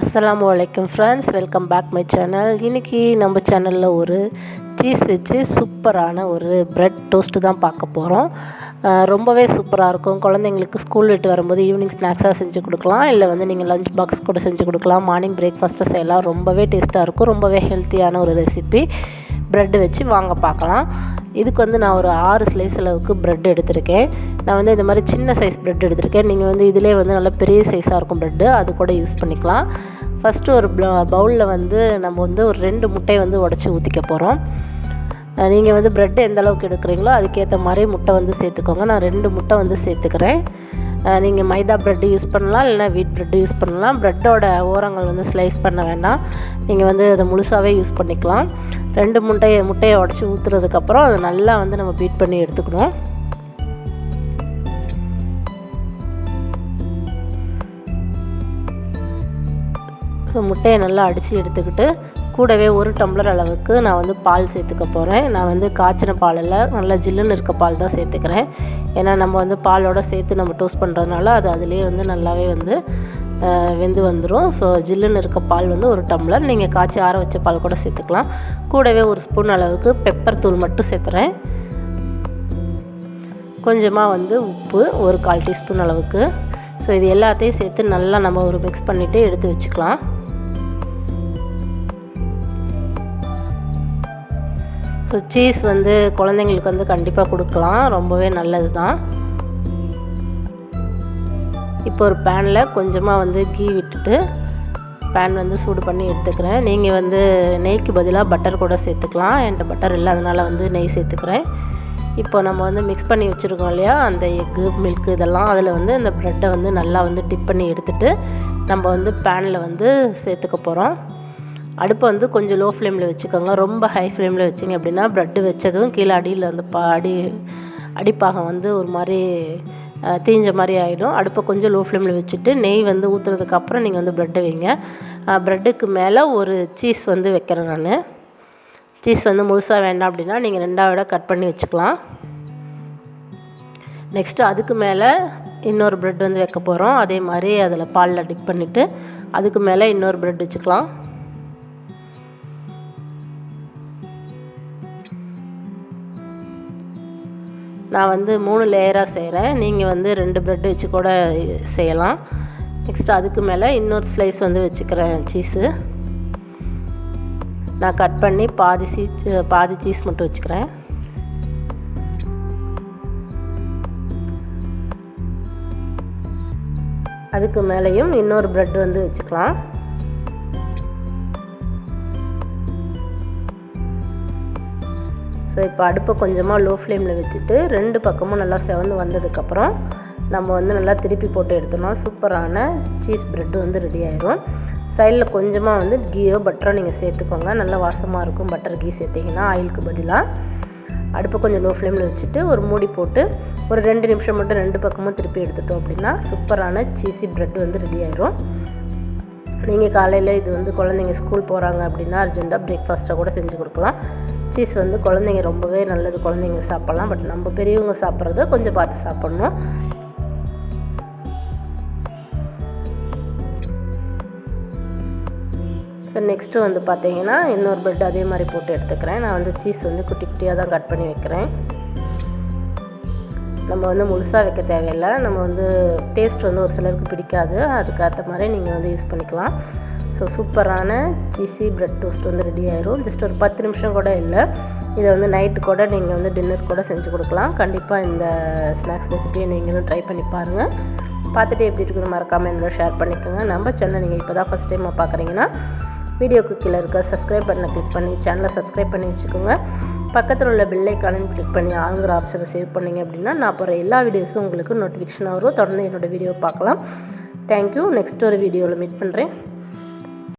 அஸ்லாம் வலைக்கம் friends welcome back my channel இன்றைக்கி நம்ம சேனலில் ஒரு சீஸ் வச்சு சூப்பரான ஒரு ப்ரெட் டோஸ்ட்டு தான் பார்க்க போகிறோம் ரொம்பவே சூப்பராக இருக்கும். குழந்தைங்களுக்கு ஸ்கூல் விட்டு வரும்போது ஈவினிங் ஸ்நாக்ஸாக செஞ்சு கொடுக்கலாம். இல்லை வந்து நீங்கள் லஞ்ச் பாக்ஸ் கூட செஞ்சு கொடுக்கலாம். மார்னிங் பிரேக்ஃபாஸ்ட்டை செய்யலாம். ரொம்பவே டேஸ்ட்டாக இருக்கும். ரொம்பவே ஹெல்த்தியான ஒரு ரெசிபி ப்ரெட்டு வச்சு வாங்க பார்க்கலாம். இதுக்கு வந்து நான் ஒரு ஆறு ஸ்லைஸ் அளவுக்கு ப்ரெட் எடுத்திருக்கேன். நான் வந்து இந்த மாதிரி சின்ன சைஸ் ப்ரெட் எடுத்திருக்கேன். நீங்கள் வந்து இதிலே வந்து நல்லா பெரிய சைஸாக இருக்கும் ப்ரெட்டு அது கூட யூஸ் பண்ணிக்கலாம். ஃபஸ்ட்டு ஒரு பவுலில் வந்து நம்ம வந்து ஒரு ரெண்டு முட்டையை வந்து உடச்சி ஊற்றிக்க போகிறோம் நீங்கள் வந்து ப்ரெட்டு எந்த அளவுக்கு எடுக்கிறீங்களோ அதுக்கேற்ற மாதிரி முட்டை வந்து சேர்த்துக்கோங்க. நான் ரெண்டு முட்டை வந்து சேர்த்துக்கிறேன். நீங்கள் மைதா ப்ரெட்டு யூஸ் பண்ணலாம் இல்லைனா வீட் ப்ரெட்டு யூஸ் பண்ணலாம். ப்ரெட்டோட ஓரங்கள் வந்து ஸ்லைஸ் பண்ண வேண்டாம். நீங்கள் வந்து அதை முழுசாகவே யூஸ் பண்ணிக்கலாம். ரெண்டு முட்டையை முட்டையை உடச்சி ஊற்றுறதுக்கப்புறம் அதை நல்லா வந்து நம்ம பீட் பண்ணி எடுத்துக்கணும். ஸோ முட்டையை நல்லா அடித்து எடுத்துக்கிட்டு கூடவே ஒரு டம்ளர் அளவுக்கு நான் வந்து பால் சேர்த்துக்க போகிறேன் நான் வந்து காய்ச்சின பாலில் நல்லா ஜில்லுன்னு இருக்க பால் தான் சேர்த்துக்கிறேன். ஏன்னா நம்ம வந்து பாலோடு சேர்த்து நம்ம டோஸ்ட் பண்ணுறதுனால அது அதுலேயே வந்து நல்லாவே வந்து வெந்து வந்துடும் ஸோ ஜில்லுன்னு இருக்க பால் வந்து ஒரு டம்ளர். நீங்கள் காய்ச்சி ஆற வச்ச பால் கூட சேர்த்துக்கலாம். கூடவே ஒரு ஸ்பூன் அளவுக்கு பெப்பர் தூள் மட்டும் சேர்த்துறேன். கொஞ்சமாக வந்து உப்பு ஒரு கால் டீஸ்பூன் அளவுக்கு. ஸோ இது எல்லாத்தையும் சேர்த்து நல்லா நம்ம ஒரு மிக்ஸ் பண்ணிவிட்டு எடுத்து வச்சுக்கலாம். ஸோ சீஸ் வந்து குழந்தைங்களுக்கு வந்து கண்டிப்பாக கொடுக்கலாம். ரொம்பவே நல்லது தான் இப்போ ஒரு பேனில் கொஞ்சமாக வந்து கீ விட்டுட்டு பேன் வந்து சூடு பண்ணி எடுத்துக்கிறேன். நீங்கள் வந்து நெய்க்கு பதிலாக பட்டர் கூட சேர்த்துக்கலாம். என்கிட்ட பட்டர் இல்லை அதனால் வந்து நெய் சேர்த்துக்கிறேன். இப்போ நம்ம வந்து மிக்ஸ் பண்ணி வச்சுருக்கோம் இல்லையா? அந்த எக்கு மில்க் இதெல்லாம் அதில் வந்து இந்த ப்ரெட்டை வந்து நல்லா வந்து டிப் பண்ணி எடுத்துகிட்டு நம்ம வந்து பேனில் வந்து சேர்த்துக்க போகிறோம் அடுப்பை வந்து கொஞ்சம் லோ ஃப்ளேமில் வச்சுக்கோங்க. ரொம்ப ஹை ஃப்ளேமில் வச்சிங்க அப்படின்னா ப்ரெட்டு வச்சதும் கீழே அடியில் வந்து பா அடி அடிப்பாகம் வந்து ஒரு மாதிரி தீஞ்ச மாதிரி ஆகிடும் அடுப்பை கொஞ்சம் லோ ஃப்ளேமில் வச்சுட்டு நெய் வந்து ஊற்றுறதுக்கப்புறம் நீங்கள் வந்து ப்ரெட்டை வைங்க. ப்ரெட்டுக்கு மேலே ஒரு சீஸ் வந்து வைக்கிறேன் நான். சீஸ் வந்து முழுசாக வேண்டாம் அப்படின்னா நீங்கள் ரெண்டாவிட கட் பண்ணி வச்சுக்கலாம். நெக்ஸ்ட்டு அதுக்கு மேலே இன்னொரு ப்ரெட் வந்து வைக்க போகிறோம் அதே மாதிரி அதில் பாலில் டிப் பண்ணிவிட்டு அதுக்கு மேலே இன்னொரு ப்ரெட் வச்சுக்கலாம். நான் வந்து மூணு லேயராக செய்கிறேன் நீங்கள் வந்து ரெண்டு ப்ரெட் வச்சு கூட செய்யலாம். நெக்ஸ்ட் அதுக்கு மேலே இன்னொரு ஸ்லைஸ் வந்து வச்சுக்கிறேன் சீஸு நான் கட் பண்ணி பாதி சீஸ் பாதி சீஸ் மட்டும் வச்சுக்கிறேன். அதுக்கு மேலேயும் இன்னொரு ப்ரெட் வந்து வச்சுக்கலாம். ஸோ இப்போ அடுப்பை கொஞ்சமாக லோ ஃப்ளேமில் வச்சுட்டு ரெண்டு பக்கமும் நல்லா செவந்து வந்ததுக்கப்புறம் நம்ம வந்து நல்லா திருப்பி போட்டு எடுத்தோம்னா சூப்பரான சீஸ் ப்ரெட்டு வந்து ரெடி ஆயிரும். சைடில் கொஞ்சமாக வந்து கீயோ பட்டரோ நீங்கள் சேர்த்துக்கோங்க. நல்லா வாசமாக இருக்கும் பட்டர் கீ சேர்த்திங்கன்னா ஆயிலுக்கு பதிலாக அடுப்பை கொஞ்சம் லோ ஃப்ளேமில் வச்சுட்டு ஒரு மூடி போட்டு ஒரு ரெண்டு நிமிஷம் மட்டும் ரெண்டு பக்கமும் திருப்பி எடுத்துட்டோம் அப்படின்னா சூப்பரான சீஸி ப்ரெட் வந்து ரெடி ஆயிரும். நீங்கள் காலையில் இது வந்து குழந்தைங்க ஸ்கூல் போகிறாங்க அப்படின்னா அர்ஜென்ட்டாக பிரேக்ஃபாஸ்ட்டாக கூட செஞ்சு கொடுக்கலாம். சீஸ் வந்து குழந்தைங்க ரொம்பவே நல்லது குழந்தைங்க சாப்பிட்லாம். பட் நம்ம பெரியவங்க சாப்பிட்றத கொஞ்சம் பார்த்து சாப்பிட்ணும். ஸோ நெக்ஸ்ட்டு வந்து பார்த்தீங்கன்னா இன்னொரு பெட் அதே மாதிரி போட்டு எடுத்துக்கிறேன். நான் வந்து சீஸ் வந்து குட்டி குட்டியாக தான் கட் பண்ணி வைக்கிறேன். நம்ம வந்து முழுசாக வைக்க தேவையில்லை. நம்ம வந்து டேஸ்ட் வந்து ஒரு சிலருக்கு பிடிக்காது. அதுக்கேற்ற மாதிரி நீங்கள் வந்து யூஸ் பண்ணிக்கலாம். ஸோ சூப்பரான சீஸி ப்ரெட் டோஸ்ட் வந்து ரெடி ஆயிரும். ஜஸ்ட் ஒரு பத்து நிமிஷம் கூட இல்லை. இதை வந்து நைட்டு கூட நீங்கள் வந்து டின்னர் கூட செஞ்சு கொடுக்கலாம். கண்டிப்பாக இந்த ஸ்நாக்ஸ் ரெசிபியை நீங்களும் ட்ரை பண்ணி பாருங்கள் பார்த்துட்டு எப்படி இருக்குன்னு மறக்காமல் என்னோட ஷேர் பண்ணிக்கோங்க. நம்ம சேனல் நீங்கள் இப்போ தான் ஃபஸ்ட் டைமாக பார்க்குறீங்கன்னா வீடியோக்கு கீழே இருக்க சப்ஸ்கிரைப் பண்ண கிளிக் பண்ணி சேனலை சப்ஸ்கிரைப் பண்ணி வச்சுக்கோங்க. பக்கத்தில் உள்ள பில்லைக்கானு கிளிக் பண்ணி ஆளுங்கிற ஆப்ஷனை சேவ் பண்ணிங்க அப்படின்னா நான் போகிற எல்லா வீடியோஸும் உங்களுக்கு நோட்டிஃபிகேஷன் வரும். தொடர்ந்து என்னோடய வீடியோ பார்க்கலாம். தேங்க்யூ நெக்ஸ்ட் ஒரு வீடியோவில் மீட் பண்ணுறேன்